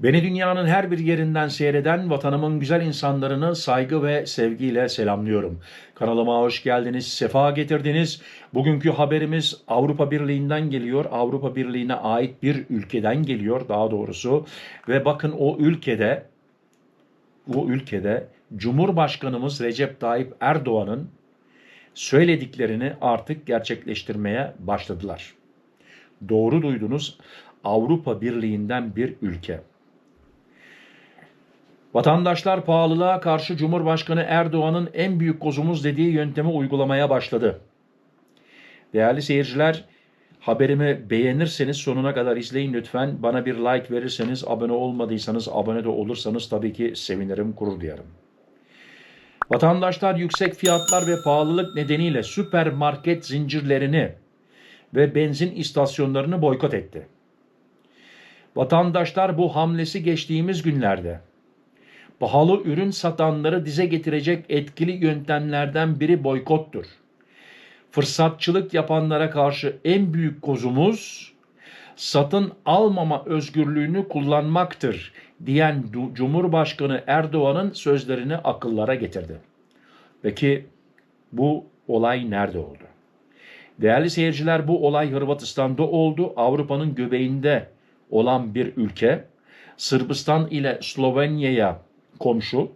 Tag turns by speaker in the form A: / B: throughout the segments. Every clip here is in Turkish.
A: Beni dünyanın her bir yerinden seyreden vatanımın güzel insanlarını saygı ve sevgiyle selamlıyorum. Kanalıma hoş geldiniz, sefa getirdiniz. Bugünkü haberimiz Avrupa Birliği'nden geliyor. Avrupa Birliği'ne ait bir ülkeden geliyor daha doğrusu. Ve bakın o ülkede o ülkede Cumhurbaşkanımız Recep Tayyip Erdoğan'ın söylediklerini artık gerçekleştirmeye başladılar. Doğru duydunuz. Avrupa Birliği'nden bir ülke. Vatandaşlar pahalılığa karşı Cumhurbaşkanı Erdoğan'ın en büyük kozumuz dediği yöntemi uygulamaya başladı. Değerli seyirciler, haberimi beğenirseniz sonuna kadar izleyin lütfen. Bana bir like verirseniz, abone olmadıysanız, abone de olursanız tabii ki sevinirim, gurur duyarım. Vatandaşlar yüksek fiyatlar ve pahalılık nedeniyle süpermarket zincirlerini ve benzin istasyonlarını boykot etti. Vatandaşlar bu hamlesi geçtiğimiz günlerde pahalı ürün satanları dize getirecek etkili yöntemlerden biri boykottur. Fırsatçılık yapanlara karşı en büyük kozumuz satın almama özgürlüğünü kullanmaktır diyen Cumhurbaşkanı Erdoğan'ın sözlerini akıllara getirdi. Peki bu olay nerede oldu? Değerli seyirciler bu olay Hırvatistan'da oldu. Avrupa'nın göbeğinde olan bir ülke. Sırbistan ile Slovenya'ya komşu.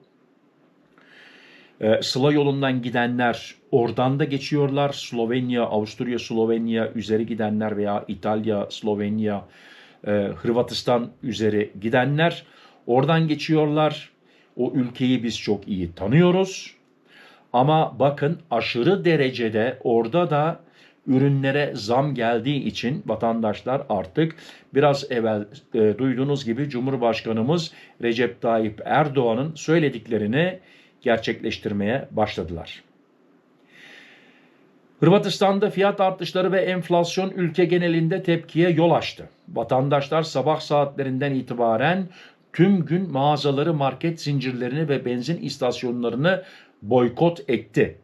A: Ee, Sıla yolundan gidenler oradan da geçiyorlar. Slovenya, Avusturya, Slovenya üzeri gidenler veya İtalya, Slovenya, e, Hırvatistan üzeri gidenler oradan geçiyorlar. O ülkeyi biz çok iyi tanıyoruz. Ama bakın aşırı derecede orada da ürünlere zam geldiği için vatandaşlar artık biraz evvel e, duyduğunuz gibi Cumhurbaşkanımız Recep Tayyip Erdoğan'ın söylediklerini gerçekleştirmeye başladılar. Hırvatistan'da fiyat artışları ve enflasyon ülke genelinde tepkiye yol açtı. Vatandaşlar sabah saatlerinden itibaren tüm gün mağazaları, market zincirlerini ve benzin istasyonlarını boykot etti.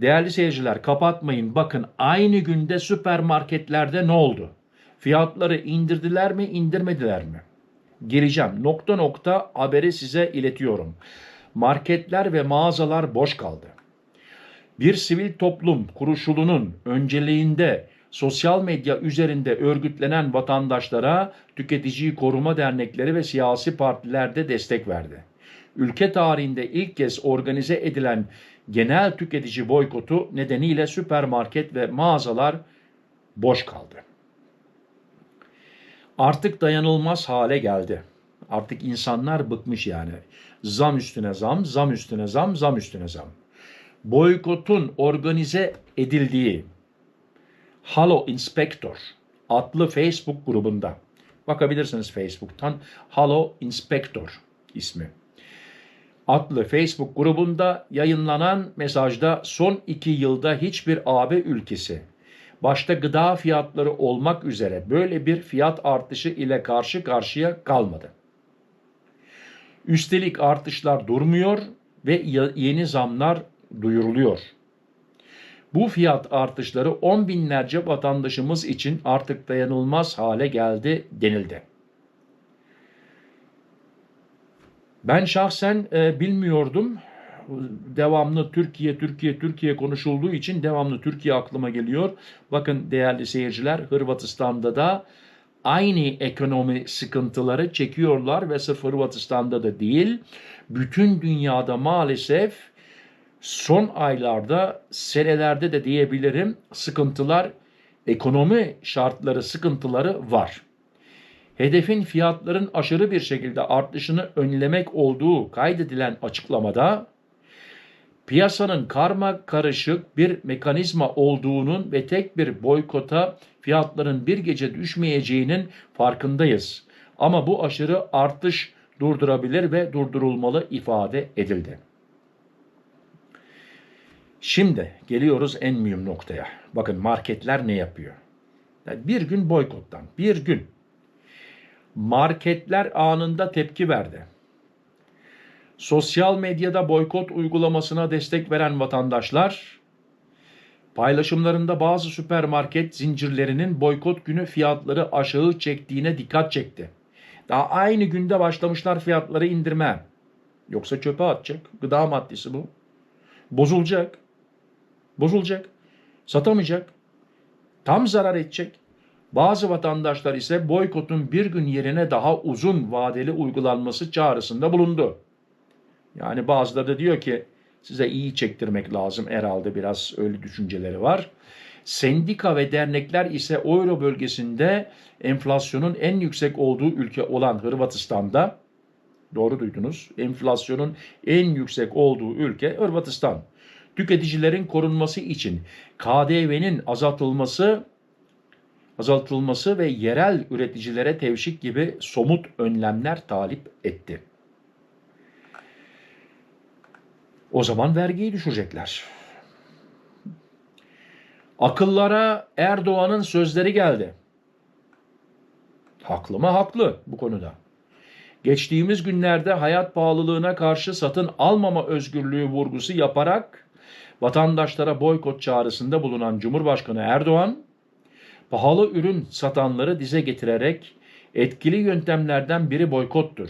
A: Değerli seyirciler kapatmayın. Bakın aynı günde süpermarketlerde ne oldu? Fiyatları indirdiler mi, indirmediler mi? Geleceğim. Nokta nokta haberi size iletiyorum. Marketler ve mağazalar boş kaldı. Bir sivil toplum kuruluşunun önceliğinde sosyal medya üzerinde örgütlenen vatandaşlara tüketiciyi koruma dernekleri ve siyasi partiler de destek verdi. Ülke tarihinde ilk kez organize edilen genel tüketici boykotu nedeniyle süpermarket ve mağazalar boş kaldı. Artık dayanılmaz hale geldi. Artık insanlar bıkmış yani. Zam üstüne zam, zam üstüne zam, zam üstüne zam. Boykotun organize edildiği Halo Inspector adlı Facebook grubunda bakabilirsiniz Facebook'tan Halo Inspector ismi adlı Facebook grubunda yayınlanan mesajda son iki yılda hiçbir AB ülkesi başta gıda fiyatları olmak üzere böyle bir fiyat artışı ile karşı karşıya kalmadı. Üstelik artışlar durmuyor ve yeni zamlar duyuruluyor. Bu fiyat artışları on binlerce vatandaşımız için artık dayanılmaz hale geldi denildi. Ben şahsen e, bilmiyordum. Devamlı Türkiye, Türkiye, Türkiye konuşulduğu için devamlı Türkiye aklıma geliyor. Bakın değerli seyirciler Hırvatistan'da da aynı ekonomi sıkıntıları çekiyorlar ve sırf Hırvatistan'da da değil, bütün dünyada maalesef son aylarda, senelerde de diyebilirim sıkıntılar, ekonomi şartları, sıkıntıları var hedefin fiyatların aşırı bir şekilde artışını önlemek olduğu kaydedilen açıklamada piyasanın karma karışık bir mekanizma olduğunun ve tek bir boykota fiyatların bir gece düşmeyeceğinin farkındayız. Ama bu aşırı artış durdurabilir ve durdurulmalı ifade edildi. Şimdi geliyoruz en mühim noktaya. Bakın marketler ne yapıyor? Bir gün boykottan, bir gün marketler anında tepki verdi. Sosyal medyada boykot uygulamasına destek veren vatandaşlar paylaşımlarında bazı süpermarket zincirlerinin boykot günü fiyatları aşağı çektiğine dikkat çekti. Daha aynı günde başlamışlar fiyatları indirme. Yoksa çöpe atacak. Gıda maddesi bu. Bozulacak. Bozulacak. Satamayacak. Tam zarar edecek. Bazı vatandaşlar ise boykotun bir gün yerine daha uzun vadeli uygulanması çağrısında bulundu. Yani bazıları da diyor ki size iyi çektirmek lazım herhalde biraz öyle düşünceleri var. Sendika ve dernekler ise Euro bölgesinde enflasyonun en yüksek olduğu ülke olan Hırvatistan'da doğru duydunuz. Enflasyonun en yüksek olduğu ülke Hırvatistan. Tüketicilerin korunması için KDV'nin azaltılması azaltılması ve yerel üreticilere tevşik gibi somut önlemler talip etti. O zaman vergiyi düşürecekler. Akıllara Erdoğan'ın sözleri geldi. Haklı mı? Haklı bu konuda. Geçtiğimiz günlerde hayat pahalılığına karşı satın almama özgürlüğü vurgusu yaparak vatandaşlara boykot çağrısında bulunan Cumhurbaşkanı Erdoğan, pahalı ürün satanları dize getirerek etkili yöntemlerden biri boykottur.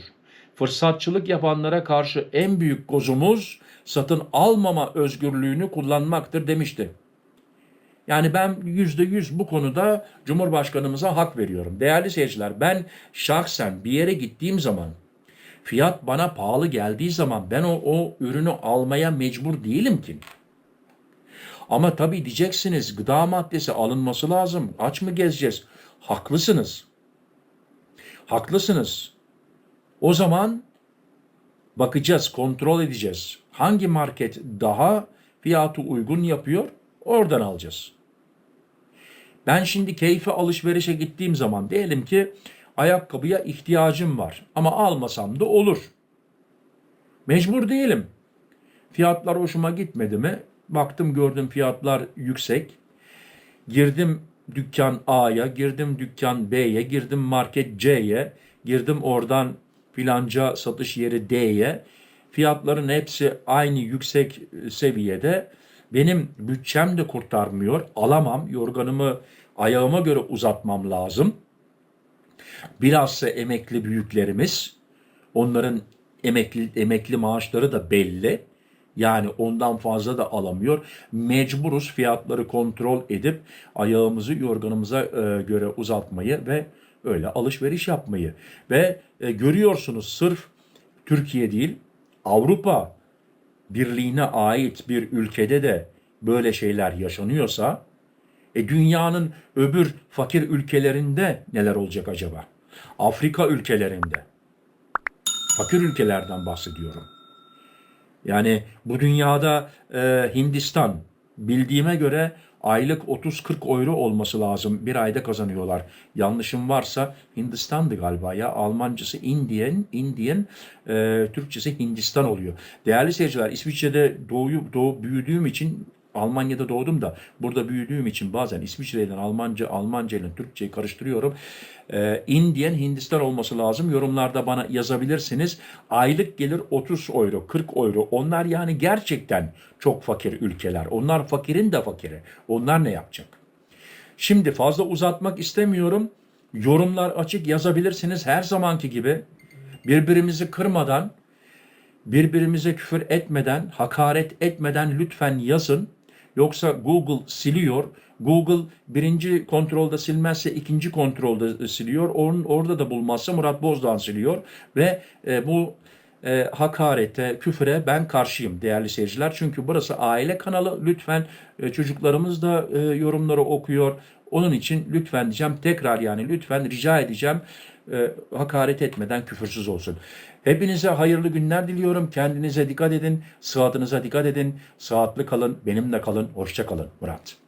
A: Fırsatçılık yapanlara karşı en büyük kozumuz satın almama özgürlüğünü kullanmaktır demişti. Yani ben yüzde yüz bu konuda Cumhurbaşkanımıza hak veriyorum. Değerli seyirciler ben şahsen bir yere gittiğim zaman fiyat bana pahalı geldiği zaman ben o, o ürünü almaya mecbur değilim ki. Ama tabii diyeceksiniz gıda maddesi alınması lazım. Aç mı gezeceğiz? Haklısınız. Haklısınız. O zaman bakacağız, kontrol edeceğiz. Hangi market daha fiyatı uygun yapıyor? Oradan alacağız. Ben şimdi keyfi alışverişe gittiğim zaman diyelim ki ayakkabıya ihtiyacım var ama almasam da olur. Mecbur değilim. Fiyatlar hoşuma gitmedi mi? Baktım gördüm fiyatlar yüksek. Girdim dükkan A'ya, girdim dükkan B'ye, girdim market C'ye, girdim oradan filanca satış yeri D'ye. Fiyatların hepsi aynı yüksek seviyede. Benim bütçem de kurtarmıyor. Alamam. Yorganımı ayağıma göre uzatmam lazım. Bilhassa emekli büyüklerimiz. Onların emekli, emekli maaşları da belli. Yani ondan fazla da alamıyor. Mecburuz fiyatları kontrol edip ayağımızı yorganımıza e, göre uzatmayı ve öyle alışveriş yapmayı. Ve e, görüyorsunuz sırf Türkiye değil Avrupa Birliği'ne ait bir ülkede de böyle şeyler yaşanıyorsa e, dünyanın öbür fakir ülkelerinde neler olacak acaba? Afrika ülkelerinde. Fakir ülkelerden bahsediyorum. Yani bu dünyada e, Hindistan bildiğime göre aylık 30-40 euro olması lazım. Bir ayda kazanıyorlar. Yanlışım varsa Hindistan'dı galiba ya. Almancısı Indian, Indian, e, Türkçesi Hindistan oluyor. Değerli seyirciler İsviçre'de doğuyu, doğu, büyüdüğüm için Almanya'da doğdum da burada büyüdüğüm için bazen İsviçre'den Almanca, Almanca ile Türkçeyi karıştırıyorum. Ee, Indian Hindistan olması lazım. Yorumlarda bana yazabilirsiniz. Aylık gelir 30 euro, 40 euro. Onlar yani gerçekten çok fakir ülkeler. Onlar fakirin de fakiri. Onlar ne yapacak? Şimdi fazla uzatmak istemiyorum. Yorumlar açık yazabilirsiniz her zamanki gibi. Birbirimizi kırmadan, birbirimize küfür etmeden, hakaret etmeden lütfen yazın. Yoksa Google siliyor. Google birinci kontrolde silmezse ikinci kontrolde siliyor. Onun orada da bulmazsa Murat Bozdağ siliyor ve e, bu e, hakarete, küfüre ben karşıyım değerli seyirciler. Çünkü burası aile kanalı. Lütfen e, çocuklarımız da e, yorumları okuyor. Onun için lütfen diyeceğim tekrar yani lütfen rica edeceğim e, hakaret etmeden küfürsüz olsun. Hepinize hayırlı günler diliyorum. Kendinize dikkat edin. Sıhhatinize dikkat edin. Sıhhatli kalın. Benimle kalın. Hoşça kalın. Murat.